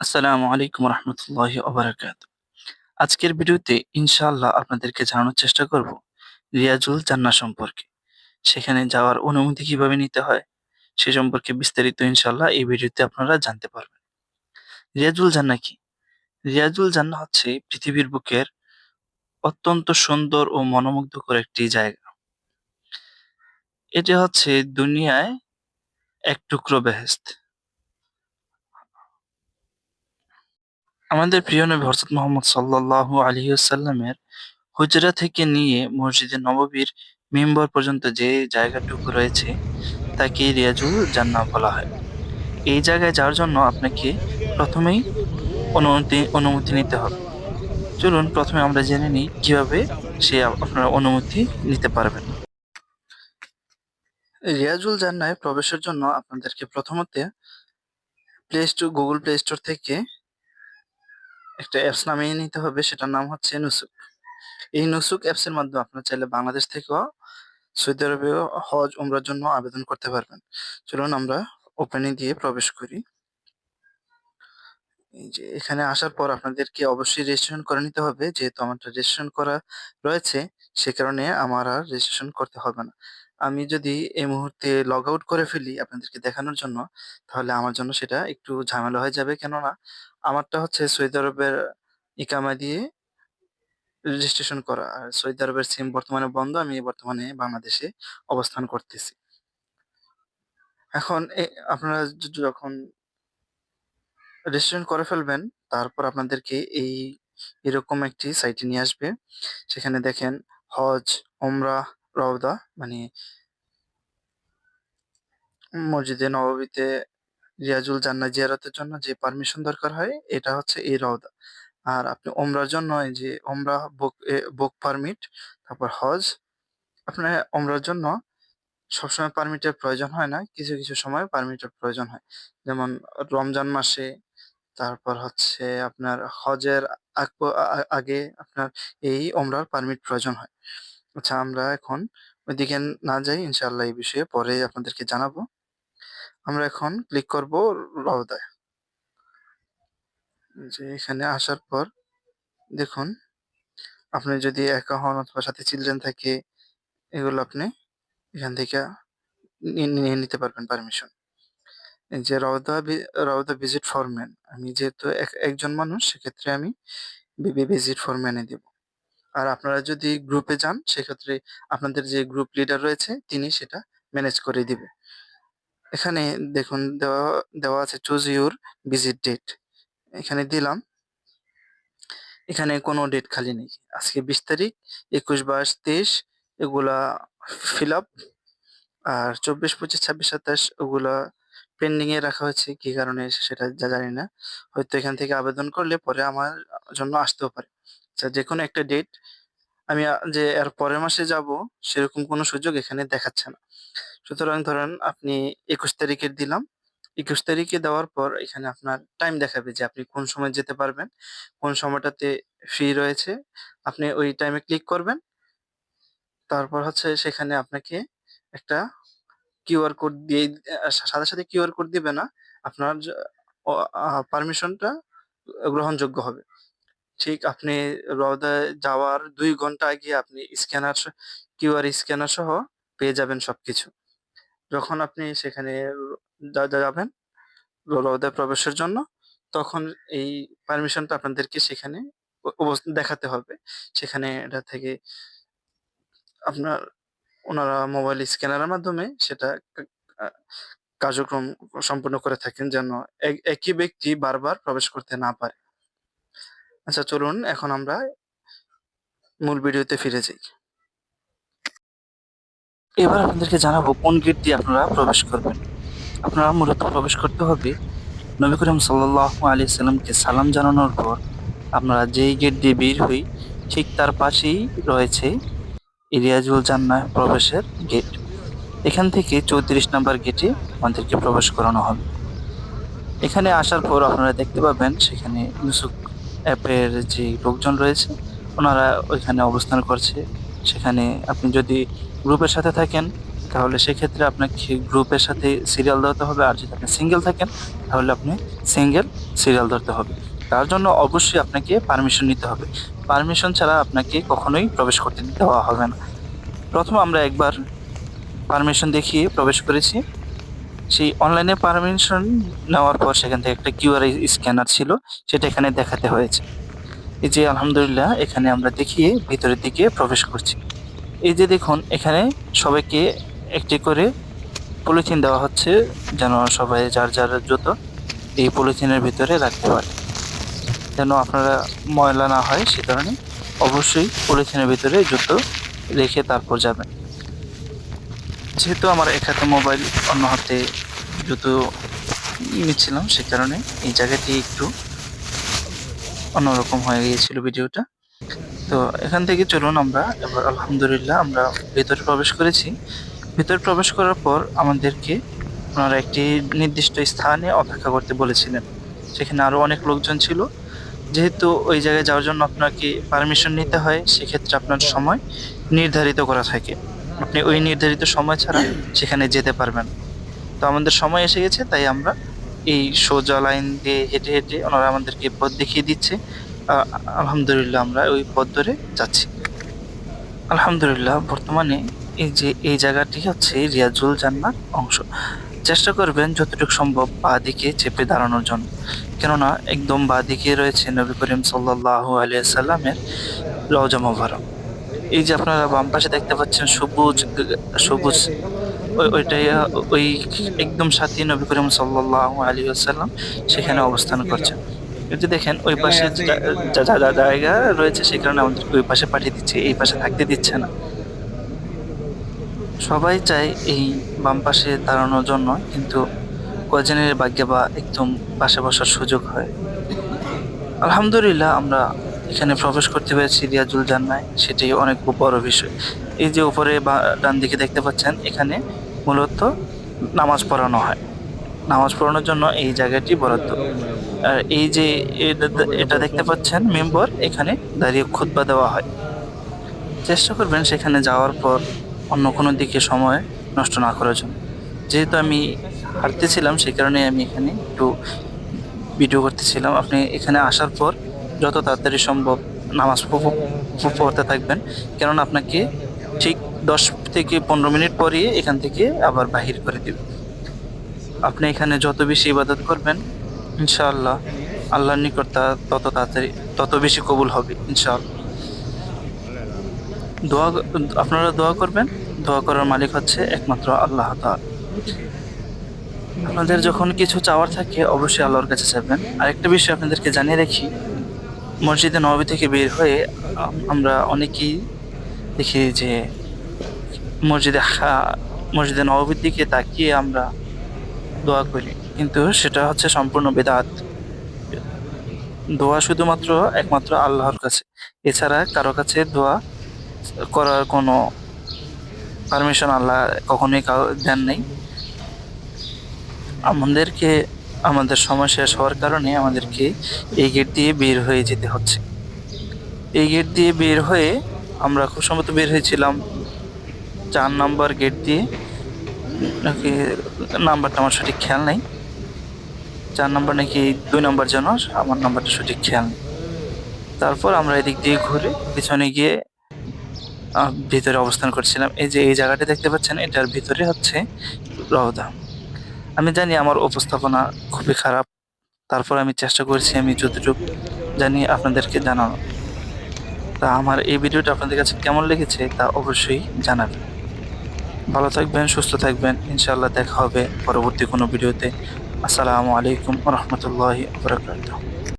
আসসালামু আলাইকুম রহমতুল্লাহি ওবারাকাত। আজকের ভিডিওতে ইনশাআল্লাহ আপনাদেরকে জানানোর চেষ্টা করব রিয়াজুল জান্না সম্পর্কে। সেখানে যাওয়ার অনুমতি কীভাবে নিতে হয়, সে সম্পর্কে বিস্তারিত ইনশাআল্লাহ এই ভিডিওতে আপনারা জানতে পারবেন। রিয়াজুল জান্না কি? রিয়াজুল জান্না হচ্ছে পৃথিবীর বুকের অত্যন্ত সুন্দর ও মনোমুগ্ধকর একটি জায়গা। এটা হচ্ছে দুনিয়ায় এক টুকরো বেহেশত। আমাদের প্রিয় নবী হযরত মোহাম্মদ সাল্লাল্লাহু আলাইহি ওয়াসাল্লামের হুজরা থেকে নিয়ে মসজিদে নববীর মিম্বর পর্যন্ত যে জায়গাটুকু রয়েছে, তাকে রিয়াজুল জান্নাহ বলা হয়। এই জায়গায় যাওয়ার জন্য আপনাকে প্রথমেই অনুমতি অনুমতি নিতে হবে। চলুন প্রথমে আমরা জেনে নিই কীভাবে সে আপনারা অনুমতি নিতে পারবেন। রিয়াজুল জান্নায় প্রবেশের জন্য আপনাদেরকে প্রথমত play store Google play store থেকে একটা অ্যাপস নামিয়ে নিতে হবে, সেটার নাম হচ্ছে নুসুক এই নুসুক অ্যাপসের মাধ্যমে আপনারা চাইলে বাংলাদেশ থেকেও সৌদি আরবেও হজ, উমরার জন্য আবেদন করতে পারবেন। চলুন আমরা ওপেনে দিয়ে প্রবেশ করি। যে এখানে আসার পর আপনাদেরকে অবশ্যই রেজিস্ট্রেশন করে নিতে হবে। যেহেতু আমারটা রেজিস্ট্রেশন করা রয়েছে, সে কারণে আমার আর রেজিস্ট্রেশন করতে হবে না। আমি যদি এই মুহূর্তে লগ আউট করে ফেলি আপনাদেরকে দেখানোর জন্য, তাহলে আমার জন্য সেটা একটু ঝামেলা হয়ে যাবে। কেননা, আমারটা হচ্ছে সৌদি আরবের ইকামা দিয়ে রেজিস্ট্রেশন করা। আর সৌদি আরবের সিম বর্তমানে বন্ধ, আমি বর্তমানে বাংলাদেশে অবস্থান করতেছি। এখন আপনারা যখন রেজিস্ট্রেশন করে ফেলবেন, তারপর আপনাদেরকে এই এরকম একটি সাইটে নিয়ে আসবে। সেখানে দেখেন হজ ওমরাহ রওদা মানে মসজিদে নববীতে রিয়াজুল জান্নাহ জিয়ারতের জন্য যে পারমিশন দরকার হয়, এটা হচ্ছে এই রওদা। আর আপনি ওমরার জন্য যে ওমরাহ বুক পারমিট তারপর হজ, আপনার ওমরার জন্য সবসময় পারমিটের প্রয়োজন হয় না, কিছু কিছু সময় পারমিটের প্রয়োজন হয়। যেমন রমজান মাসে, তারপর হচ্ছে আপনার হজের আগে আপনার এই ওমরার পারমিট প্রয়োজন হয়। আচ্ছা আমরা এখন ওইদিকে না যাই, ইনশাআল্লাহ এই বিষয়ে পরে আপনাদেরকে জানাব। আমরা এখন ক্লিক করব রওদায়। যে এখানে আসার পর দেখুন, আপনি যদি একা হন অথবা সাথে চিলড্রেন থাকে, এগুলো আপনি এখান থেকে নিয়ে নিতে পারবেন পারমিশন যে Rawda Rawda visit for man আমি যেহেতু এক- একজন মানুষ, সেক্ষেত্রে আমি ভিজিট ফর ম্যানে দিব। আর আপনারা যদি গ্রুপে যান, সেক্ষেত্রে আপনাদের যে গ্রুপ লিডার রয়েছে, তিনি সেটা ম্যানেজ করে দিবে। এখানে দেখুন, দেওয়া দেওয়া আছে চুজ ইউর ভিজিট ডেট এখানে দিলাম। এখানে কোনো ডেট খালি নেই। আজকে বিশ তারিখ, একুশ, বাইশ, তেইশ, এগুলা ফিল আপ আর চব্বিশ, পঁচিশ, ছাব্বিশ, সাতাশ ওগুলা পেন্ডিং এ রাখা হয়েছে। কি কারণে, সেটা জানি না। হয়তো এখান থেকে আবেদন করলে পরে আমার জন্য আসতেও পারে। যে কোনো একটা ডেট আমি যে এর পরের মাসে যাব, সেরকম কোনো সুযোগ এখানে দেখাচ্ছে না। সুতরাং ধরেন আপনি একুশ তারিখের দিলাম, একুশ তারিখে দেওয়ার পর এখানে আপনার টাইম দেখাবে যে আপনি কোন সময় যেতে পারবেন, কোন সময়টাতে ফ্রি রয়েছে। আপনি ওই টাইমে ক্লিক করবেন। তারপর হচ্ছে সেখানে আপনাকে একটা কিউআর কোড দিয়ে সাথে সাথে কিউআর কোড দিবে না। আপনার পারমিশনটা গ্রহণযোগ্য হবে। ঠিক আপনি রওদায় যাওয়ার দুই ঘণ্টা আগে আপনি স্ক্যানার কিউআর স্ক্যানার সহ পেয়ে যাবেন সবকিছু। যখন আপনি সেখানে যাবেন রওদায় প্রবেশের জন্য, তখন এই পারমিশনটা আপনাদেরকে সেখানে দেখাতে হবে। সেখানে এটা থেকে আপনার ওনারা মোবাইল স্ক্যানারের মাধ্যমে সেটা কার্যক্রম সম্পূর্ণ করে থাকেন যেন এক- একই ব্যক্তি বারবার প্রবেশ করতে না পারে। আচ্ছা চলুন এখন আমরা মূল ভিডিওতে ফিরে যাই। এবার আপনাদেরকে জানাব কোন গেট দিয়ে আপনারা প্রবেশ করবেন। আপনারা মূলত প্রবেশ করতে হবে নবী করিম সাল্লাহ আলি সাল্লামকে সালাম জানানোর পর আমরা যেই গেট দিয়ে বের হই, ঠিক তার পাশেই রয়েছে ইরিয়াজুল জান্নাহ প্রবেশের গেট। এখান থেকে চৌত্রিশ নম্বর গেটে আমাদেরকে প্রবেশ করানো হবে। এখানে আসার পর আপনারা দেখতে পাবেন সেখানে নুসুক অ্যাপের যে লোকজন রয়েছে, ওনারা ওইখানে অবস্থান করছে। সেখানে আপনি যদি গ্রুপের সাথে থাকেন, তাহলে সেক্ষেত্রে আপনাকে গ্রুপের সাথে সিরিয়াল ধরতে হবে। আর যদি আপনি সিঙ্গেল থাকেন, তাহলে আপনি সিঙ্গেল সিরিয়াল ধরতে হবে। তার জন্য অবশ্যই আপনাকে পারমিশন নিতে হবে। পারমিশন ছাড়া আপনাকে কখনোই প্রবেশ করতে দেওয়া হবে না। প্রথম আমরা একবার পারমিশন দেখিয়ে প্রবেশ করেছি। সেই অনলাইনে পারমিশন নেওয়ার পর সেখান থেকে একটা কিউআর স্ক্যানার ছিল, সেটা এখানে দেখাতে হয়েছে। এই যে আলহামদুলিল্লাহ, এখানে আমরা দেখিয়ে ভিতরের দিকে প্রবেশ করছি। এই যে দেখুন, এখানে সবাইকে একটি করে পলিথিন দেওয়া হচ্ছে, যেন সবাই যার যার জুতো এই পলিথিনের ভিতরে রাখতে পারে। যেন আপনারা ময়লা না হয়, সে কারণে অবশ্যই পলিথিনের ভিতরে জুতো রেখে তারপর যাবেন। যেহেতু আমার এক হাতে মোবাইল, অন্য হাতে জুতো নিচ্ছিলাম সে কারণে এই জায়গাটি একটু অন্যরকম হয়ে গিয়েছিল ভিডিওটা। তো এখান থেকে চলুন আমরা, এবার আলহামদুলিল্লাহ আমরা ভেতরে প্রবেশ করেছি। ভেতরে প্রবেশ করার পর আমাদেরকে ওনারা একটি নির্দিষ্ট স্থানে অপেক্ষা করতে বলেছিলেন। সেখানে আরও অনেক লোকজন ছিল। যেহেতু ওই জায়গায় যাওয়ার জন্য আপনাকে পারমিশন নিতে হয়, সেক্ষেত্রে আপনার সময় নির্ধারিত করা থাকে। আপনি ওই নির্ধারিত সময় ছাড়া সেখানে যেতে পারবেন। তো আমাদের সময় এসে গেছে, তাই আমরা এই সোজা লাইন দিয়ে হেঁটে হেঁটে ওনারা আমাদেরকে পথ দেখিয়ে দিচ্ছে। আলহামদুলিল্লাহ আমরা ওই পথ ধরে যাচ্ছি। আলহামদুলিল্লাহ বর্তমানে এই যে, এই জায়গাটি হচ্ছে রিয়াজুল জান্নার অংশ। চেষ্টা করবেন যতটুকু সম্ভব বা দিকে চেপে দাঁড়ানোর জন্য। কেননা একদম বা দিকে রয়েছে নবী করিম সাল্লাহ আলিয়া সাল্লামের রওজা মোবারক। এই যে আপনারা বাম পাশে দেখতে পাচ্ছেন সবুজ সবুজ, ওই- ওইটাই, ওই একদম সাথী নবী করিম সাল্লাহ আলী আসাল্লাম সেখানে অবস্থান করছেন। এই যে দেখেন ওই পাশে যা- যা জায়গা রয়েছে সেই কারণে আমাদেরকে ওই পাশে পাঠিয়ে দিচ্ছে, এই পাশে থাকতে দিচ্ছে না। সবাই চায় এই বাম পাশে দাঁড়ানোর জন্য, কিন্তু কজনের ভাগ্যে বা একদম পাশে বসার সুযোগ হয়? আলহামদুলিল্লাহ আমরা এখানে প্রবেশ করতে পেরেছি রিয়াজুল জান্নায়। সেটাই অনেক বড় বিষয়। এই যে উপরে বা ডান দিকে দেখতে পাচ্ছেন, এখানে মূলত নামাজ পড়ানো হয়। নামাজ পড়ানোর জন্য এই জায়গাটি বরাদ্দ। আর এই যে এটা- দেখতে পাচ্ছেন মেম্বর, এখানে দাঁড়িয়ে খুতবা দেওয়া হয়। চেষ্টা করবেন সেখানে যাওয়ার পর অন্য কোনো দিকে সময় নষ্ট না করার জন্য। যেহেতু আমি হাঁটতেছিলাম, সেই কারণে আমি এখানে একটু ভিডিও করতেছিলাম। আপনি এখানে আসার পর যত তাড়াতাড়ি সম্ভব নামাজ পড়তে থাকবেন। কেননা আপনাকে ঠিক দশ থেকে পনেরো মিনিট পরে এখান থেকে আবার বাহির করে দেবে। আপনি এখানে যত বেশি ইবাদত করবেন, ইনশাআল্লাহ আল্লাহর নিকট তা তত তাড়াতাড়ি, তত বেশি কবুল হবে, ইনশাআল্লাহ। দোয়া, আপনারা দোয়া করবেন, দোয়া করার মালিক হচ্ছে একমাত্র আল্লাহ তাআলা। আপনাদের যখন কিছু চাওয়ার থাকে, অবশ্যই আল্লাহর কাছে চাইবেন। আরেকটা বিষয় আপনাদেরকে জানিয়ে রাখি মসজিদে নবী থেকে বের হয়ে আমরা অনেকেই দেখি যে মসজিদে মসজিদে নবীর দিকে তাকিয়ে আমরা দোয়া করি। কিন্তু সেটা হচ্ছে সম্পূর্ণ বেদাত। দোয়া শুধুমাত্র একমাত্র আল্লাহর কাছে। এছাড়া কারও কাছে দোয়া করার কোনো পারমিশন আল্লাহ কখনোই দেন নাই। আমাদেরকে আমাদের সময় শেষ হওয়ার কারণে আমাদেরকে এই গেট দিয়ে বের হয়ে যেতে হচ্ছে। এই গেট দিয়ে বের হয়ে আমরা খুব সম্ভবত বের হয়েছিলাম চার নাম্বার গেট দিয়ে। নাকি নাম্বারটা আমার সঠিক খেয়াল নেই। চার নাম্বার নাকি দুই নাম্বার যেন, আমার নাম্বারটা সঠিক খেয়াল নেই। তারপর আমরা এদিক দিয়ে ঘুরে পিছনে গিয়ে ভিতরে অবস্থান করছিলাম। এই যে এই জায়গাটা দেখতে পাচ্ছেন, এটার ভিতরে হচ্ছে রওদা। আমি জানি আমার উপস্থাপনা খুবই খারাপ। তারপর আমি চেষ্টা করছি আমি যতটুকু জানি আপনাদেরকে জানানো। তা আমার এই ভিডিওটা আপনাদের কাছে কেমন লেগেছে তা অবশ্যই জানাবেন। ভালো থাকবেন, সুস্থ থাকবেন। ইনশাআল্লাহ দেখা হবে পরবর্তী কোনো ভিডিওতে। আসসালামু আলাইকুম রহমতুল্লাহ বরকাতুহ।